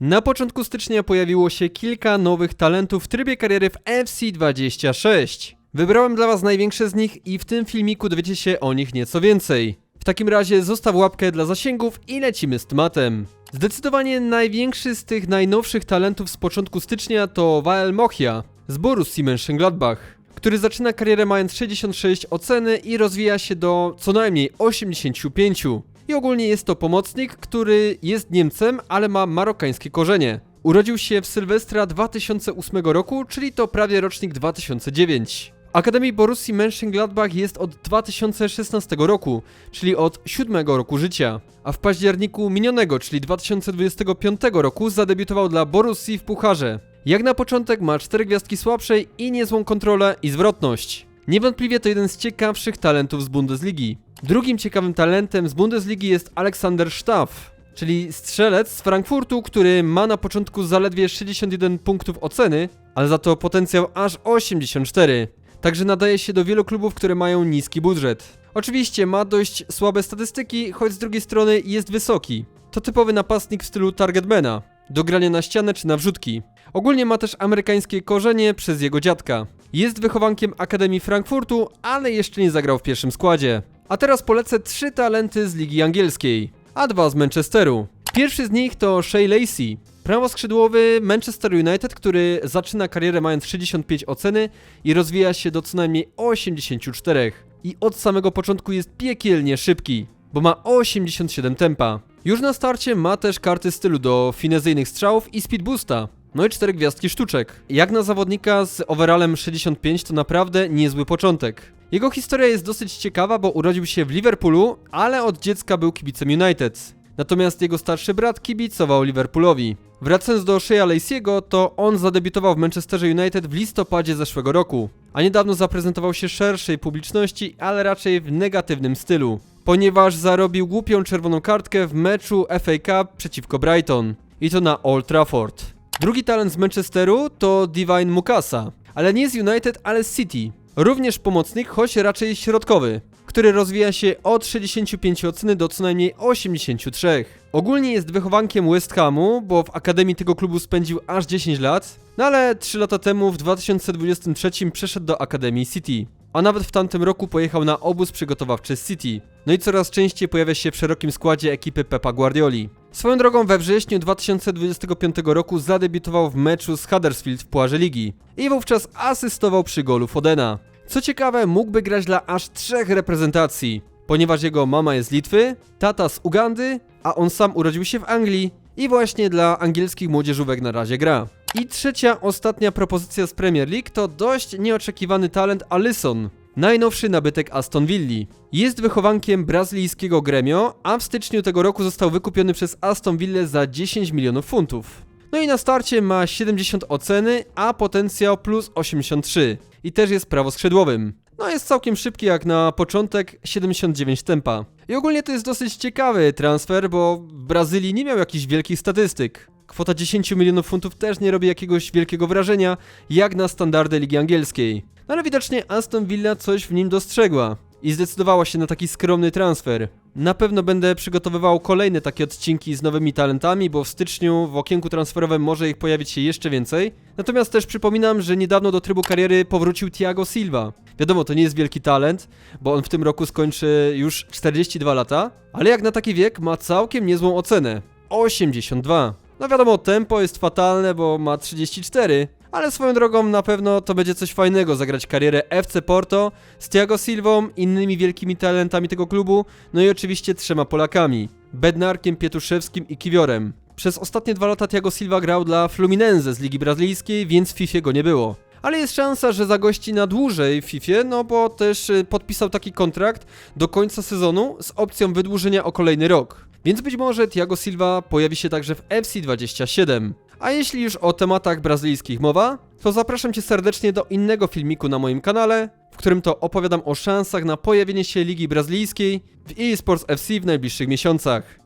Na początku stycznia pojawiło się kilka nowych talentów w trybie kariery w FC26. Wybrałem dla Was największe z nich i w tym filmiku dowiecie się o nich nieco więcej. W takim razie zostaw łapkę dla zasięgów i lecimy z tematem. Zdecydowanie największy z tych najnowszych talentów z początku stycznia to Wael Mochia z Borussii Mönchengladbach, który zaczyna karierę mając 66 oceny i rozwija się do co najmniej 85. I ogólnie jest to pomocnik, który jest Niemcem, ale ma marokańskie korzenie. Urodził się w Sylwestra 2008 roku, czyli to prawie rocznik 2009. Akademii Borussii Mönchengladbach jest od 2016 roku, czyli od 7 roku życia. A w październiku minionego, czyli 2025 roku zadebiutował dla Borussii w Pucharze. Jak na początek ma 4 gwiazdki słabszej i niezłą kontrolę i zwrotność. Niewątpliwie to jeden z ciekawszych talentów z Bundesligi. Drugim ciekawym talentem z Bundesligi jest Alexander Staff, czyli strzelec z Frankfurtu, który ma na początku zaledwie 61 punktów oceny, ale za to potencjał aż 84. Także nadaje się do wielu klubów, które mają niski budżet. Oczywiście ma dość słabe statystyki, choć z drugiej strony jest wysoki. To typowy napastnik w stylu targetmana, do grania na ścianę czy na wrzutki. Ogólnie ma też amerykańskie korzenie przez jego dziadka. Jest wychowankiem Akademii Frankfurtu, ale jeszcze nie zagrał w pierwszym składzie. A teraz polecę trzy talenty z Ligi Angielskiej, a dwa z Manchesteru. Pierwszy z nich to Shea Lacey, prawoskrzydłowy Manchester United, który zaczyna karierę mając 65 oceny i rozwija się do co najmniej 84. I od samego początku jest piekielnie szybki, bo ma 87 tempa. Już na starcie ma też karty stylu do finezyjnych strzałów i speed boosta. No i 4 gwiazdki sztuczek. Jak na zawodnika z overallem 65 to naprawdę niezły początek. Jego historia jest dosyć ciekawa, bo urodził się w Liverpoolu, ale od dziecka był kibicem United. Natomiast jego starszy brat kibicował Liverpoolowi. Wracając do Shea Lacey'ego, to on zadebiutował w Manchesterze United w listopadzie zeszłego roku, a niedawno zaprezentował się szerszej publiczności, ale raczej w negatywnym stylu, ponieważ zarobił głupią czerwoną kartkę w meczu FA Cup przeciwko Brighton. I to na Old Trafford. Drugi talent z Manchesteru to Divine Mukasa, ale nie z United, ale z City. Również pomocnik, choć raczej środkowy, który rozwija się od 65 oceny do co najmniej 83. Ogólnie jest wychowankiem West Hamu, bo w akademii tego klubu spędził aż 10 lat, no ale 3 lata temu w 2023 przeszedł do Akademii City. A nawet w tamtym roku pojechał na obóz przygotowawczy City. No i coraz częściej pojawia się w szerokim składzie ekipy Pepa Guardioli. Swoją drogą we wrześniu 2025 roku zadebiutował w meczu z Huddersfield w Puarze Ligi i wówczas asystował przy golu Fodena. Co ciekawe, mógłby grać dla aż trzech reprezentacji, ponieważ jego mama jest z Litwy, tata z Ugandy, a on sam urodził się w Anglii i właśnie dla angielskich młodzieżówek na razie gra. I trzecia, ostatnia propozycja z Premier League to dość nieoczekiwany talent Alisson, najnowszy nabytek Aston Villa. Jest wychowankiem brazylijskiego Gremio, a w styczniu tego roku został wykupiony przez Aston Villa za 10 milionów funtów. No i na starcie ma 70 oceny, a potencjał plus 83. I też jest prawoskrzydłowym. No jest całkiem szybki jak na początek, 79 tempa. I ogólnie to jest dosyć ciekawy transfer, bo w Brazylii nie miał jakichś wielkich statystyk. Kwota 10 milionów funtów też nie robi jakiegoś wielkiego wrażenia, jak na standardy Ligi Angielskiej. No ale widocznie Aston Villa coś w nim dostrzegła i zdecydowała się na taki skromny transfer. Na pewno będę przygotowywał kolejne takie odcinki z nowymi talentami, bo w styczniu w okienku transferowym może ich pojawić się jeszcze więcej. Natomiast też przypominam, że niedawno do trybu kariery powrócił Thiago Silva. Wiadomo, to nie jest wielki talent, bo on w tym roku skończy już 42 lata, ale jak na taki wiek ma całkiem niezłą ocenę. 82. No wiadomo, tempo jest fatalne, bo ma 34, ale swoją drogą na pewno to będzie coś fajnego zagrać karierę FC Porto z Thiago Silvą, innymi wielkimi talentami tego klubu, no i oczywiście trzema Polakami, Bednarkiem, Pietuszewskim i Kiwiorem. Przez ostatnie dwa lata Thiago Silva grał dla Fluminense z Ligi Brazylijskiej, więc w FIFA go nie było. Ale jest szansa, że zagości na dłużej w FIFA, no bo też y, podpisał taki kontrakt do końca sezonu z opcją wydłużenia o kolejny rok. Więc być może Thiago Silva pojawi się także w FC27. A jeśli już o tematach brazylijskich mowa, to zapraszam Cię serdecznie do innego filmiku na moim kanale, w którym to opowiadam o szansach na pojawienie się Ligi Brazylijskiej w eSports FC w najbliższych miesiącach.